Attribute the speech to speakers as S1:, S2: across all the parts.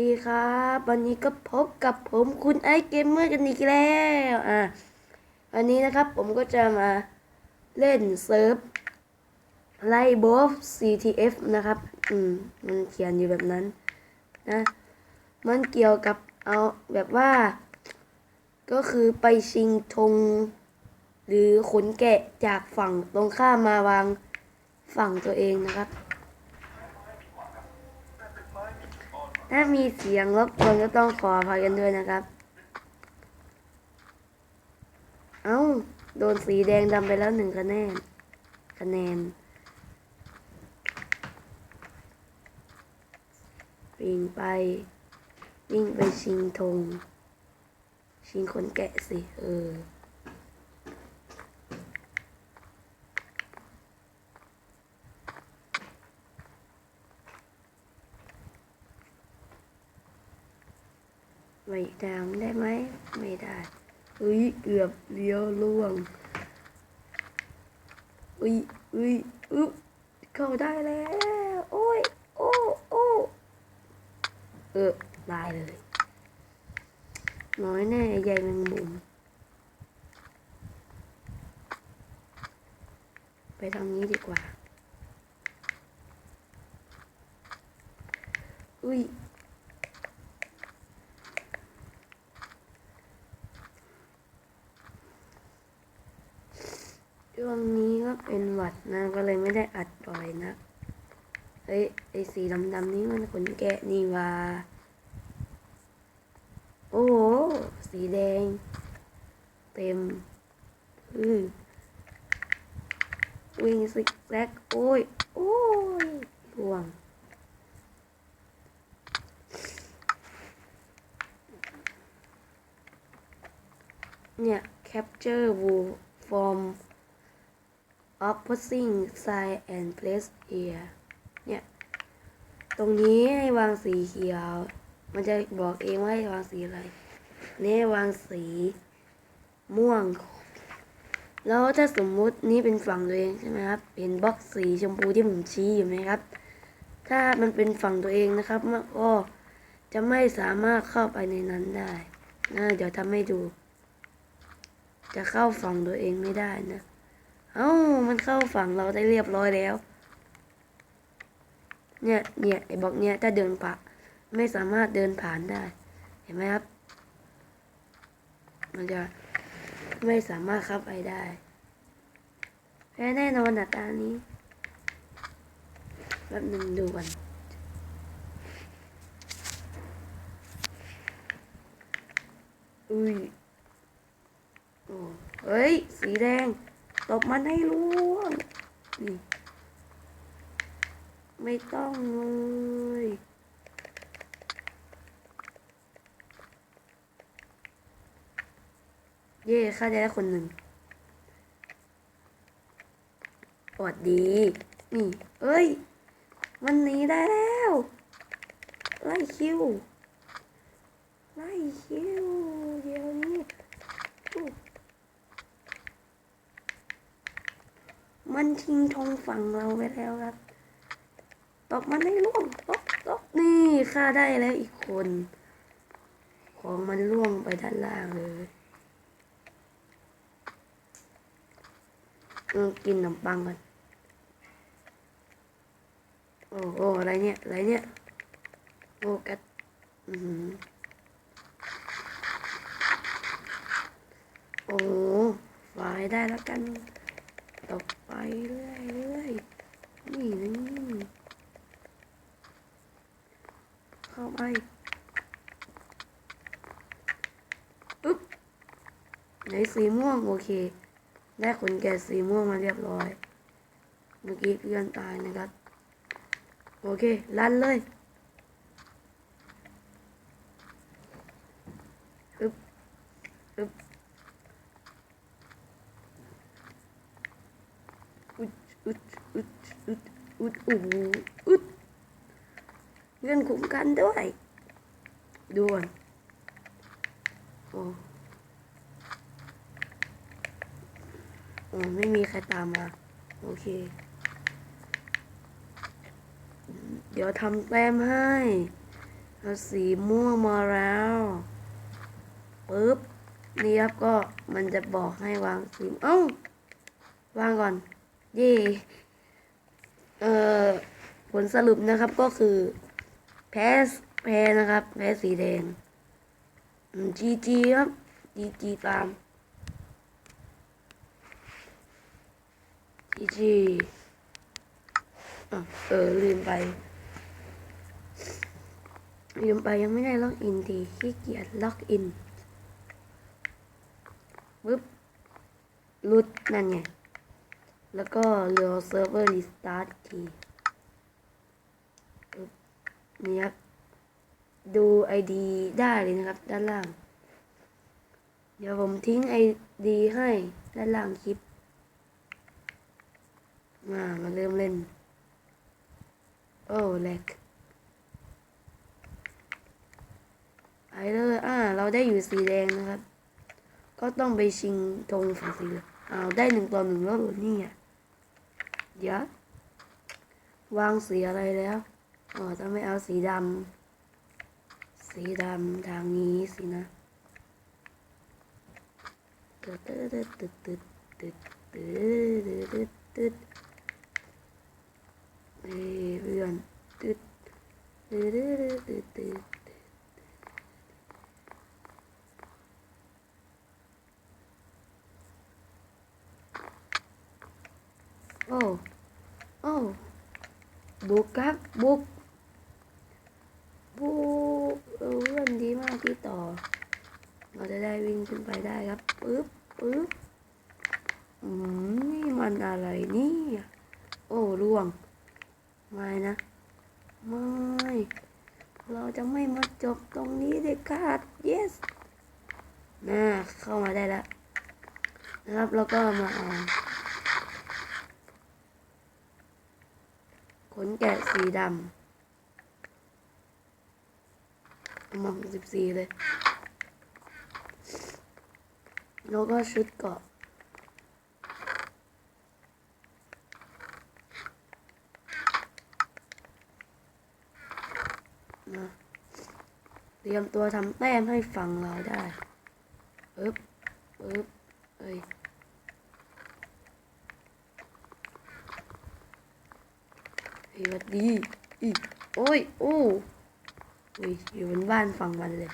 S1: ดีครับ วันนี้ก็พบกับผมคุณไอเกมเมอร์กันอีกแล้วอะวันนี้นะครับผมก็จะมาเล่นเซิร์ฟไลบอฟ CTF นะครับ อืม มันเขียนอยู่แบบนั้นนะ มันเกี่ยวกับเอาแบบว่า ก็คือไปชิงธงหรือขนแกะจากฝั่งตรงข้ามมาวางฝั่งตัวเองนะครับ ถ้ามีเสียงรบกวนก็ต้องขออภัยกันด้วยนะครับ เอ้า โดนสีแดงดำไปแล้วหนึ่งคะแนน คะแนนวิ่งไป วิ่งไปชิงธงชิงคนแกะสิ เออ ไม่ดาวได้ไหม ไม่ได้เฮ้ยเกือบเลี้ยวล่วง อุ้ยอุ้ยอึ๊บเข้าได้แล้ว โอ้ย โอ้โอ้เออตายเลย น้อยแน่ใหญ่แมงมุม ไปทางนี้ดีกว่า อุ้ย ช่วงนี้ก็ เป็นหวัดนะก็เลยไม่ได้อัดบ่อยนะเฮ้ยไอสีดำๆนี้มันขนแกะนี่ว่า โอ้โห สีแดง เต็มอือวิ่งซิกแซกโอ้ย โอ้ยห่วงเนี่ย capture view from opposing side and place here เนี่ย ตรงนี้ให้วางสีเขียว มันจะบอกเองว่าให้วางสีอะไร นี่วางสีม่วง แล้วถ้าสมมุตินี่เป็นฝั่งตัวเองใช่ไหมครับเป็นบล็อกสีชมพูที่ผมชี้อยู่ไหมครับ ถ้ามันเป็นฝั่งตัวเองนะครับมันก็จะไม่สามารถเข้าไปในนั้นได้นะเดี๋ยวทำให้ดู จะเข้าฝั่งตัวเองไม่ได้นะ เอ้ามันเข้าฝั่งเราได้เรียบร้อยแล้ว เนี่ยเนี่ยไอ้บล็อกเนี่ยถ้าเดินผ่านไม่สามารถเดินผ่านได้ เห็นไหมครับ มันจะไม่สามารถเข้าไปได้แพ้แน่นอนอะตานี้แป๊บหนึ่งดูกันอุ้ยโอ้เฮ้ย สีแดง ตบมันให้ร่วงนี่ไม่ต้องเลยเย่ข้าได้แล้วคนหนึ่งสวัสดี นี่ เอ้ย มันหนีได้แล้ว ไล่คิว ไล่คิว เดี๋ยวนี้อู้ มันชิงทงฝั่งเราไปแล้วครับ ตบมันให้ล่วงตบตบนี่ฆ่าได้แล้วอีกคน ของมันล่วงไปด้านล่างเลยเออกินขนมปังก่อนโอ้โหอะไรเนี่ย อะไรเนี่ยโอ้กัดอือหือโอ้ไฟได้แล้วกัน ตกไปเรื่อยเรื่อยๆนี่นี่เข้าไปอึ๊บไหนสีม่วงโอเค ได้ขนแกะสีม่วงมาเรียบร้อย เมื่อกี้เพื่อนตายนะครับ โอเค ลั่นเลยอึ๊บอึ๊บ อุดอุดอุด อุดอุอุดเงื่อนคุ้มกันด้วยด่วนโอ้โอ้ไม่มีใครตามมา โอเค เดี๋ยวทำแต้มให้เอาสีม่วงมาแล้วปึ๊บนี่ครับก็มันจะบอกให้วางสีเอ้า วางก่อน เย่ เอ่อผลสรุปนะครับก็คือ แพ้แพ้นะครับ แพ้สีแดงจีจีครับจีจีตามจีจีอะเออลืมไป ลืมไปยังไม่ได้ล็อกอินทีขี้เกียจล็อกอินปึ๊บลุดนั่นไง แล้วก็เรือเซิร์ฟเวอร์รีสตาร์ททีปึ๊บนี่ครับ ดู ID ได้เลยนะครับ ด้านล่าง เดี๋ยวผมทิ้ง ID ให้ด้านล่างคลิป มามาเริ่มเล่น โอ้แลกไปเลยอ่า เราได้อยู่สีแดงนะครับ ก็ต้องไปชิงธงฝั่งสีเหลืองอ้าวได้หนึ่งต่อหนึ่งแล้วหรอนี่อะ เดี๋ยววางสีอะไรแล้ว อ๋อถ้าไม่เอาสีดำ สีดำทางนี้สินะตึ๊ดตึ๊ดตึ๊ดตึ๊ดตึ๊ดตึ๊ดตึ๊ดตึ๊ดตึ๊ดเฮ้ยเพื่อนตึ๊ดตึ๊ดตึ๊ดตึ๊ดตึ๊ดโอ้โอ้ บุกครับบุกบุกเออเพื่อนดีมากที่ต่อ เราจะได้วิ่งขึ้นไปได้ครับปึ๊บปึ๊บอืมนี่มันอะไรนี่โอ้ร่วง ไม่นะไม่เราจะไม่มาจบตรงนี้เด็ดขาด yes น่าเข้ามาได้แล้วนะครับ แล้วก็มาเอา นแกะสีดำเอามาสิบสี่เลย แล้วก็ชุดเกาะเตรียมตัวทำแต้มให้ฝังเราได้ปึ๊บปึ๊บ เอ้ย เฮ้ยห วัดดีอีโอ้ยโอ้อุ้ยอยู่บนบ้านฝั่งมันเลย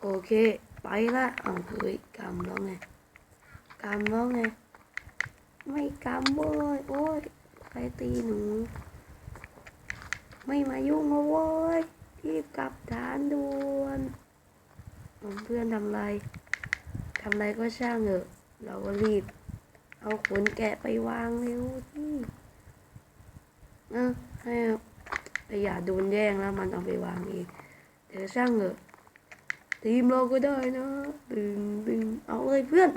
S1: โอเค ไปละเอาเฮ้ยกำแล้วไงกำแล้วไง ไม่กำเว้ยโอ้ยใครตีหนู ไม่มายุ่งมาเว้ยรีบกลับฐานด่วนเอาเพื่อนทำไรทำไรก็ช่างเถอะ เราก็รีบ เอาขนแกะไปวางเร็วที่เออให้แต่อย่าโดนแย่งแล้วมันเอาไปวางเองเดี๋ยวช่างเถอะทีมเราก็ได้นะดึงดึงเอาเลยเพื่อน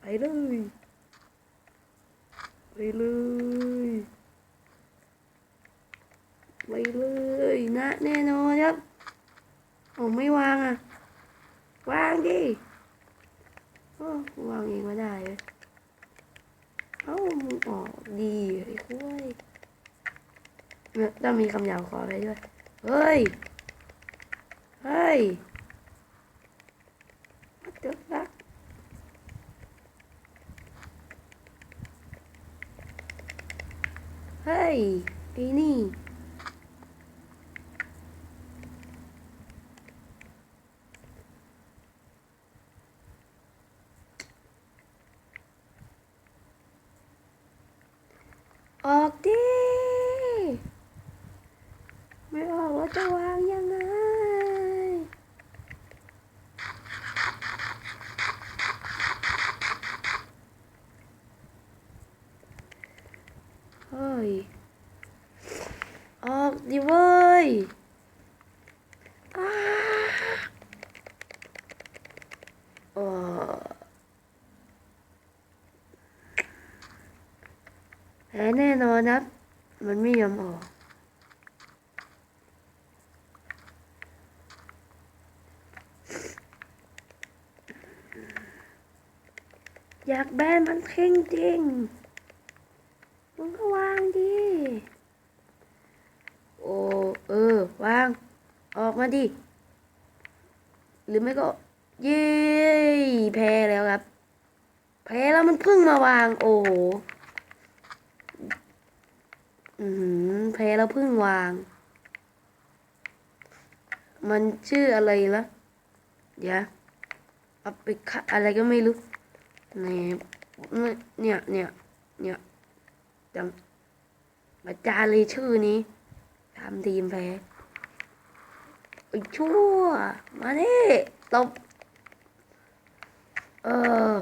S1: ไปเลยไปเลยไปเลยนะแน่นอนครับโอ้ไม่วางอะ วางดิ โอ้วางเองไม่ได้เลยเอ้ามึงออกดีไอ้คุ้ยเนี่ยต้องมีคำหยาบขอไปด้วย เฮ้ย เฮ้ย What the fuck เฮ้ยไอ้นี่ ออกดิ ไม่ออกแล้ว จะวางยังไง เฮ้ย ออกดิเว้ยอ้าโอ้แพ้แน่นอนนะ มันไม่ยอมออก อยากแบนมันทิ้งจริงมึงก็วางดิ โอเออ วาง ออกมาดิ หรือไม่ก็ เย้แพ้แล้วครับ แพ้แล้วมันพึ่งมาวาง โอ้โหอืมแพ้แล้วพึ่งวาง มันชื่ออะไรล่ะเดี๋ยวเอาไปอะไรก็ไม่รู้ เนี่ยเนี่ยเนี่ยเนี่ยจังอาจารย์เลยชื่อนี้ทำทีมแพ้ไอ้ชั่ว มาดิตบเออ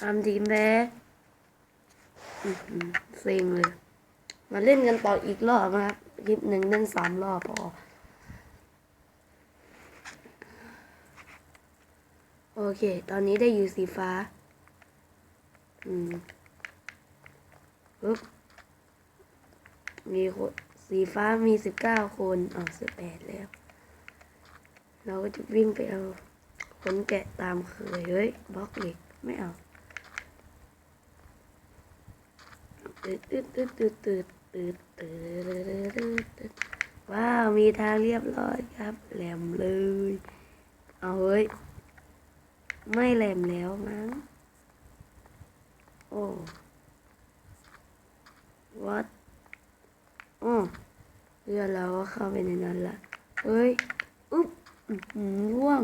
S1: ทำทีมแพ้เซ็งเลย มาเล่นกันต่ออีกรอบนะครับคลิปหนึ่งเล่นสามรอบพอ โอเค ตอนนี้ได้อยู่สีฟ้า อืมปึ๊บมีคนสีฟ้ามีสิบเก้าคนอ๋อสิบแปดแล้ว เราก็จะวิ่งไปเอาขนแกะตามเคย เฮ้ยบล็อกเหล็กไม่เอาตืดตืดตืดตืดตืดตืดตืดตืดว้าว มีทางเรียบร้อยครับ แหลมเลย เอาเฮ้ย ไม่แหลมแล้วมั้ง โอ้ what อ๋อเรือเราก็เข้าไปในนั้นละเฮ้ยอุ๊บห่วง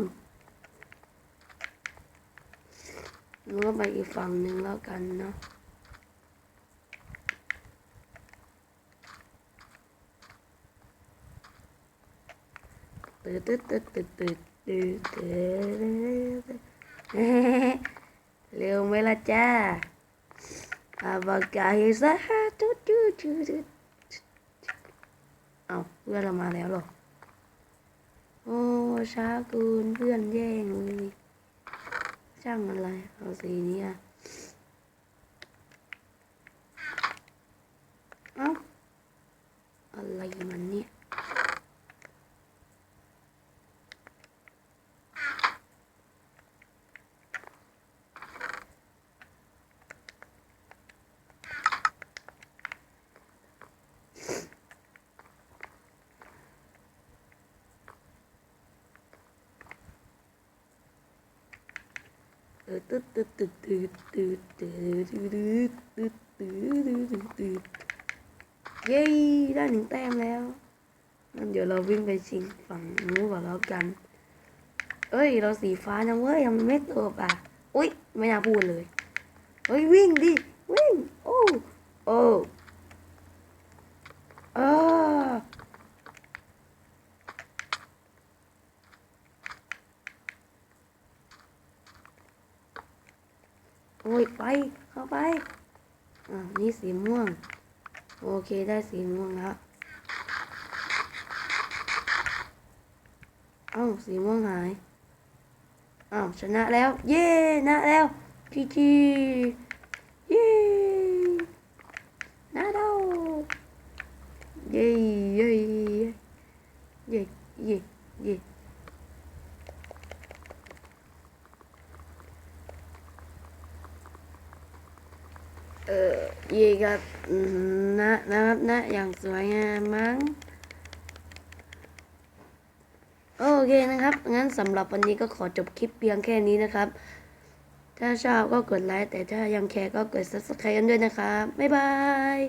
S1: นึกว่าไปอีกฝั่งหนึ่งแล้วกันเนาะตืดตืดตืดตืดตืดตืดตืด เร็วไหมล่ะจ้าอาบากาฮิซาฮาตูตูตูตูเอาเพื่อนเรามาแล้วหรอ โอ้ช้าเกินเพื่อนแย่งเลยช่างมันเลยเอาสีนี้อะเอ้าอะไรมันเนี่ย ตืดตืดตืดตืดตืดตืดตืดตืดตืดตืดตืดตืดตืดเย้ได้หนึ่งแต้มแล้วงั้นเดี๋ยวเราวิ่งไปชิงฝั่งนู้นก่อนแล้วกัน เอ้ย เราสีฟ้านะเว้ยทำไมไม่ตบอะ อุ้ยไม่น่าพูดเลย เฮ้ยวิ่งดิ วิ่ง โอ้ โอ้เออ อ้ยไป เข้าไป อ่า นี่สีม่วง โอเคได้สีม่วงแล้ว เอ้าสีม่วงหาย อ้าวชนะแล้ว เย้ชนะแล้วจีจีเย้นะเราเย้เย้เย้เย้ เออยีกับนะนะครับนะอย่างสวยงามมั้งโอเคนะครับ งั้นสำหรับวันนี้ก็ขอจบคลิปเพียงแค่นี้นะครับ ถ้าชอบก็กดไลค์แต่ถ้ายังแคร์ก็กด subscribe กันด้วยนะครับ บ๊ายบาย